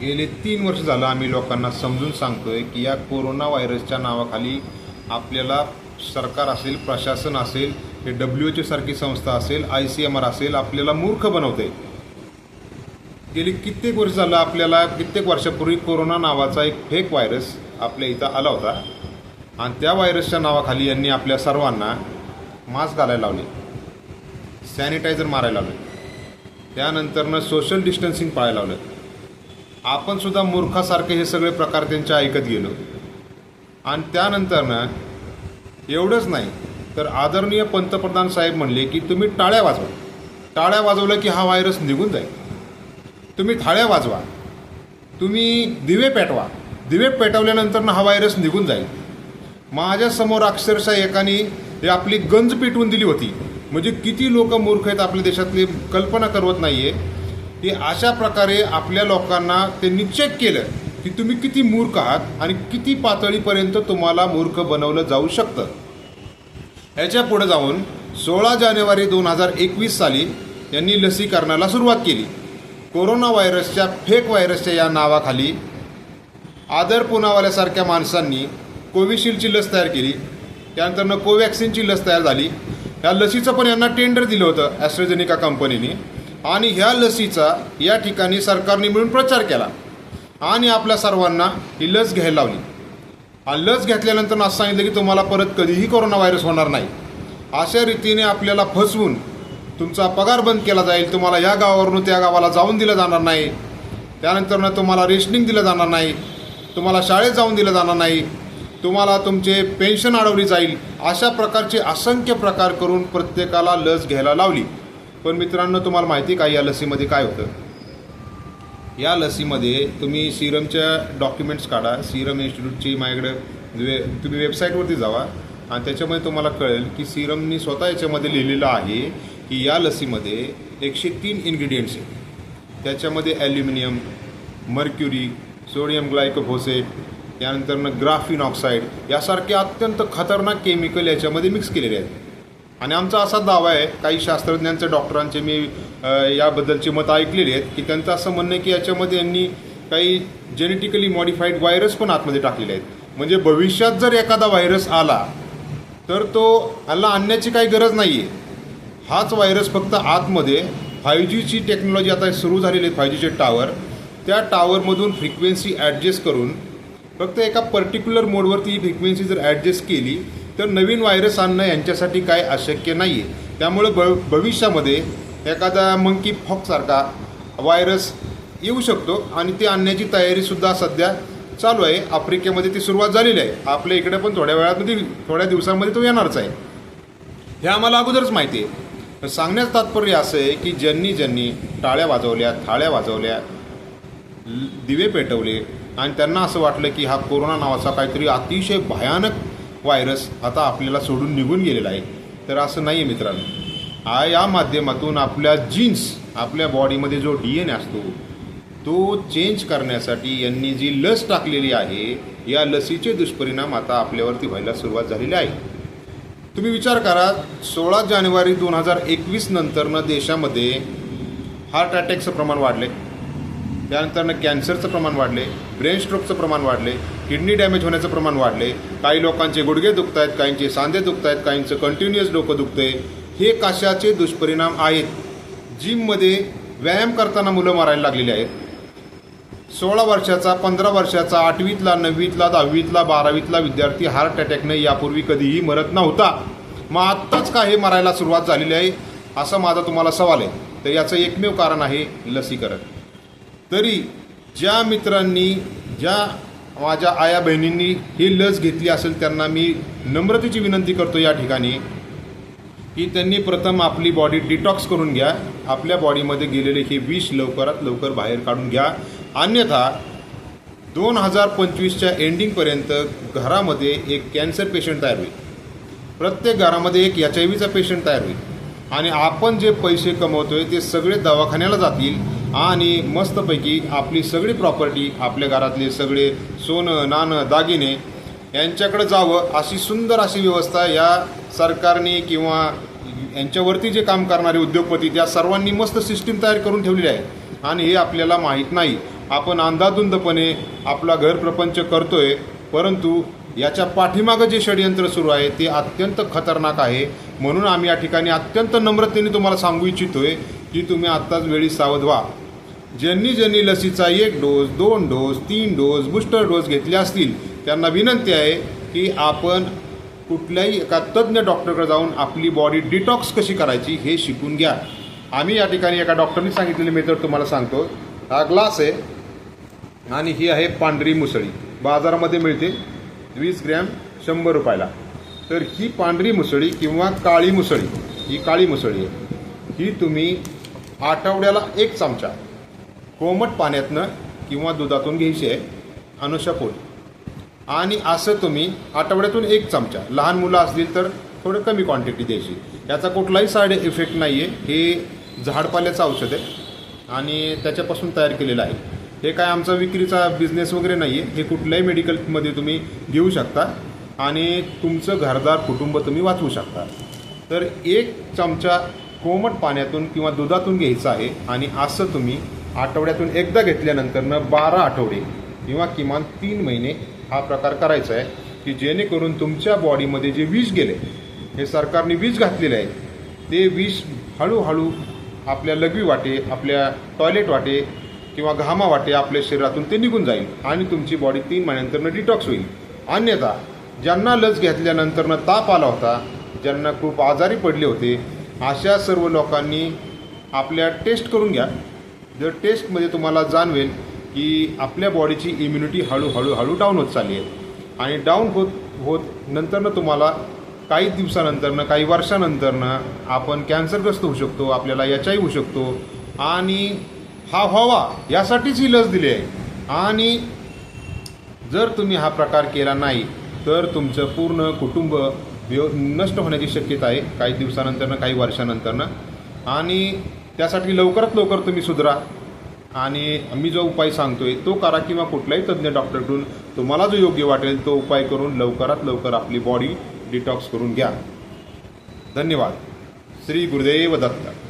गेले तीन वर्ष झालं आम्ही लोकांना समजून सांगतोय की या कोरोना व्हायरसच्या नावाखाली आपल्याला सरकार असेल प्रशासन असेल हे डब्ल्यू एच सारखी संस्था असेल आय सी एम आर असेल आपल्याला मूर्ख बनवते गेली कित्येक वर्ष झालं आपल्याला कित्येक वर्षापूर्वी कोरोना नावाचा एक फेक व्हायरस आपल्या इथं आला होता. आणि त्या व्हायरसच्या नावाखाली यांनी आपल्या सर्वांना मास्क घालायला लावले. सॅनिटायझर मारायला लावले. त्यानंतरनं सोशल डिस्टन्सिंग पाळायला लावलं. आपण सुद्धा मूर्खासारखे हे सगळे प्रकार त्यांच्या ऐकत गेलो. आणि त्यानंतरनं एवढंच नाही तर आदरणीय पंतप्रधान साहेब म्हणले की तुम्ही टाळ्या वाजवा. टाळ्या वाजवलं की हा व्हायरस निघून जाईल. तुम्ही थाळ्या वाजवा. तुम्ही दिवे पेटवा. दिवे पेटवल्यानंतर हा व्हायरस निघून जाईल. माझ्यासमोर अक्षरशः एकाने हे आपली गंज पेटवून दिली होती. म्हणजे किती लोक मूर्ख आहेत आपल्या देशातले कल्पना करवत नाही आहे की अशा प्रकारे आपल्या लोकांना त्यांनी चेक केलं की तुम्ही किती मूर्ख आहात आणि किती पातळीपर्यंत तुम्हाला मूर्ख बनवलं जाऊ शकतं. ह्याच्या पुढे जाऊन सोळा जानेवारी दोन हजार एकवीस साली यांनी लसीकरणाला सुरुवात केली. कोरोना व्हायरसच्या फेक व्हायरसच्या या नावाखाली आदर पुनावाल्यासारख्या माणसांनी कोविशिल्डची लस तयार केली. त्यानंतरनं कोवॅक्सिनची लस तयार झाली. या लसीचं पण यांना टेंडर दिलं होतं ॲस्ट्रोजेनिका कंपनीने. आणि ह्या लसीचा या ठिकाणी सरकारने मिळून प्रचार केला. आणि आपल्या सर्वांना ही लस घ्यायला लावली. आणि लस घेतल्यानंतर असं सांगितलं की तुम्हाला परत कधीही कोरोना व्हायरस होणार नाही. अशा रीतीने आपल्याला फसवून तुमचा पगार बंद केला जाईल. तुम्हाला या गावावरून त्या गावाला जाऊन दिलं जाणार नाही. त्यानंतरनं तुम्हाला रेशनिंग दिलं जाणार नाही. तुम्हाला शाळेत जाऊन दिलं जाणार नाही. तुम्हाला तुमचे पेन्शन अडवली जाईल. अशा प्रकारचे असंख्य प्रकार करून प्रत्येकाला लस घ्यायला लावली. पण मित्रांनो तुम्हाला माहिती का या लसीमध्ये काय होतं? या लसीमध्ये तुम्ही सिरमच्या डॉक्युमेंट्स काढा. सिरम इन्स्टिट्यूटची माझ्याकडे वे तुम्ही वेबसाईटवरती जावा आणि त्याच्यामध्ये तुम्हाला कळेल की सिरमनी स्वतः याच्यामध्ये लिहिलेलं आहे की या लसीमध्ये एकशे तीन इन्ग्रेडियंट्स आहेत. त्याच्यामध्ये ॲल्युमिनियम मर्क्युरी सोडियम ग्लायकोफोसेट त्यानंतरनं ग्राफिन ऑक्साईड यासारखे अत्यंत खतरनाक केमिकल याच्यामध्ये मिक्स केलेले आहेत. आणि आमचा असा दावा आहे काही शास्त्रज्ञांचे डॉक्टरांचे मी याबद्दलचे याबद्दलची मतं ऐकलेली आहेत की त्यांचं असं म्हणणं आहे की याच्यामध्ये यांनी काही जेनेटिकली मॉडिफाईड व्हायरस पण आतमध्ये टाकलेले आहेत. म्हणजे भविष्यात जर एखादा व्हायरस आला तर तो आला आणण्याची काही गरज नाही आहे हाच व्हायरस फक्त आतमध्ये फाय जीची टेक्नॉलॉजी आता सुरू झालेली आहे फाय जीचे टावर त्या टावरमधून फ्रिक्वेन्सी ॲडजस्ट करून फक्त एका पर्टिक्युलर मोडवरती ही फ्रिक्वेन्सी जर ॲडजस्ट केली तर नवीन व्हायरस आणणं यांच्यासाठी काय अशक्य नाही आहे त्यामुळे भ भविष्यामध्ये एखादा मंकी फॉकसारखा व्हायरस येऊ शकतो आणि ते आणण्याची तयारीसुद्धा सध्या चालू आहे. आफ्रिकेमध्ये ती सुरुवात झालेली आहे. आपल्या इकडे पण थोड्या वेळामध्ये थोड्या दिवसांमध्ये तो येणारच आहे. हे आम्हाला अगोदरच माहिती आहे. सांगण्याचं तात्पर्य असं आहे की ज्यांनी ज्यांनी टाळ्या वाजवल्या थाळ्या वाजवल्या दिवे पेटवले आणि त्यांना असं वाटलं की हा कोरोना नावाचा काहीतरी अतिशय भयानक व्हायरस आता आपल्याला सोडून निघून गेलेला आहे. तर असं नाही आहे मित्रांनो. हा या माध्यमातून आपल्या जीन्स आपल्या बॉडीमध्ये जो डी एन असतो तो चेंज करण्यासाठी यांनी जी लस टाकलेली आहे या लसीचे दुष्परिणाम आता आपल्यावरती व्हायला सुरुवात झालेली आहे. तुम्ही विचार करा सोळा जानेवारी दोन हजार एकवीस नंतरनं देशामध्ये हार्ट अटॅकचं प्रमाण वाढले त्यानंतरनं कॅन्सरचं प्रमाण वाढले ब्रेन स्ट्रोकचं प्रमाण वाढले किडनी डॅमेज होण्याचं प्रमाण वाढले. काही लोकांचे गुडघे दुखत आहेत काहींचे सांधे दुखत आहेत काहींचं कंटिन्युअस डोकं दुखतंय. हे कशाचे दुष्परिणाम आहेत? जिममध्ये व्यायाम करताना मुलं मारायला लागलेली आहेत. सोळा वर्षाचा पंधरा वर्षाचा आठवीतला नववीतला दहावीतला बारावीतला विद्यार्थी हार्ट अटॅकने यापूर्वी कधीही मरत नव्हता. मग आत्ताच का हे मरायला सुरुवात झालेली आहे? असा माझा तुम्हाला सवाल आहे. तर याचं एकमेव कारण आहे लसीकरण. तरी ज्या मित्रांनी ज्या माझ्या आया बहिणींनी ही लस घेतली असेल त्यांना मी नम्रतेची विनंती करतो या ठिकाणी की त्यांनी प्रथम आपली बॉडी डिटॉक्स करून घ्या. आपल्या बॉडीमध्ये गेलेले हे विष लवकरात लवकर बाहेर काढून घ्या. अन्यथा दोन हजार पंचवीसच्या एंडिंगपर्यंत घरामध्ये एक कॅन्सर पेशंट तयार होईल. प्रत्येक घरामध्ये एक एच आय व्हीचा पेशंट तयार होईल. आणि आपण जे पैसे कमवतोय ते सगळे दवाखान्याला जातील. आणि मस्तपैकी आपली सगळी प्रॉपर्टी आपल्या घरातले सगळे सोनं नाणं दागिने यांच्याकडे जावं अशी सुंदर अशी व्यवस्था या सरकारने किंवा यांच्यावरती जे काम करणारे उद्योगपती त्या सर्वांनी मस्त सिस्टीम तयार करून ठेवलेली आहे. आणि हे आपल्याला माहीत नाही. आपण अंधाधुंदपणे आपला घर प्रपंच करतोय परंतु याच्या पाठीमागं जे षडयंत्र सुरू आहे ते अत्यंत खतरनाक आहे. म्हणून आम्ही या ठिकाणी अत्यंत नम्रतेने तुम्हाला सांगू इच्छितो आहे की तुम्ही आत्ताच वेळी सावध व्हा. ज्यांनी ज्यांनी लसीचा एक डोस दोन डोस तीन डोस बूस्टर डोस घेतले असतील त्यांना विनंती आहे की आपण कुठल्याही एका तज्ज्ञ डॉक्टरकडे जाऊन आपली बॉडी डिटॉक्स कशी करायची हे शिकून घ्या. आम्ही या ठिकाणी एका डॉक्टरनी सांगितलेली मेथड तुम्हाला सांगतो. हा ग्लास आहे आणि ही आहे पांढरी मुसळी. बाजारामध्ये मिळते. वीस ग्रॅम शंभर रुपयाला. तर ही पांढरी मुसळी किंवा काळी मुसळी ही काळी मुसळी आहे. ही तुम्ही आठवड्याला एक चमचा कोमट पाण्यातनं किंवा दुधातून घ्यायची आहे अनुषापोटी आणि असं तुम्ही आठवड्यातून एक चमचा लहान मुलं असतील तर थोडं कमी क्वांटिटी द्यायची. याचा कुठलाही साईड इफेक्ट नाही आहे हे झाडपाल्याचं औषध आहे आणि त्याच्यापासून तयार केलेलं आहे. हे काय आमचा विक्रीचा बिझनेस वगैरे नाही आहे हे कुठल्याही मेडिकलमध्ये तुम्ही घेऊ शकता आणि तुमचं घरदार कुटुंब तुम्ही वाचवू शकता. तर एक चमचा कोमट पाण्यातून किंवा दुधातून घ्यायचं आहे आणि असं तुम्ही आठवड्यातून एकदा घेतल्यानंतरनं बारा आठवडे किंवा किमान तीन महिने हा प्रकार करायचा आहे की जेणेकरून तुमच्या बॉडीमध्ये जे विष गेले हे सरकारने विष घातलेलं आहे ते विष हळूहळू आपल्या लघवी वाटे आपल्या टॉयलेट वाटे किंवा घामा वाटे आपल्या शरीरातून ते निघून जाईल आणि तुमची बॉडी तीन महिन्यानंतरनं डिटॉक्स होईल. अन्यथा ज्यांना लस घेतल्यानंतरनं ताप आला होता ज्यांना खूप आजारी पडले होते अशा सर्व लोकांनी आपल्या टेस्ट करून घ्या. जर टेस्टमध्ये तुम्हाला जाणवेल की आपल्या बॉडीची इम्युनिटी हळूहळू हळू डाऊन होत चालली आहे. आणि डाऊन होत होत नंतरनं तुम्हाला काही दिवसानंतरनं काही वर्षानंतरनं आपण कॅन्सरग्रस्त होऊ शकतो आपल्याला याचाही होऊ शकतो. आणि हा व्हावा यासाठीच ही लस दिली आहे. आणि जर तुम्ही हा प्रकार केला नाही तर तुमचं पूर्ण कुटुंब व्यव नष्ट होण्याची शक्यता आहे. काही दिवसानंतरनं काही वर्षानंतरनं. आणि त्यासाठी लवकरात लवकर तुम्ही सुधरा. आणि मी जो उपाय सांगतोय तो करा किंवा कुठल्याही तज्ज्ञ डॉक्टरकडून तुम्हाला जो योग्य वाटेल तो उपाय करून लवकरात लवकर आपली बॉडी डिटॉक्स करून घ्या. धन्यवाद. श्री गुरुदेव दत्त.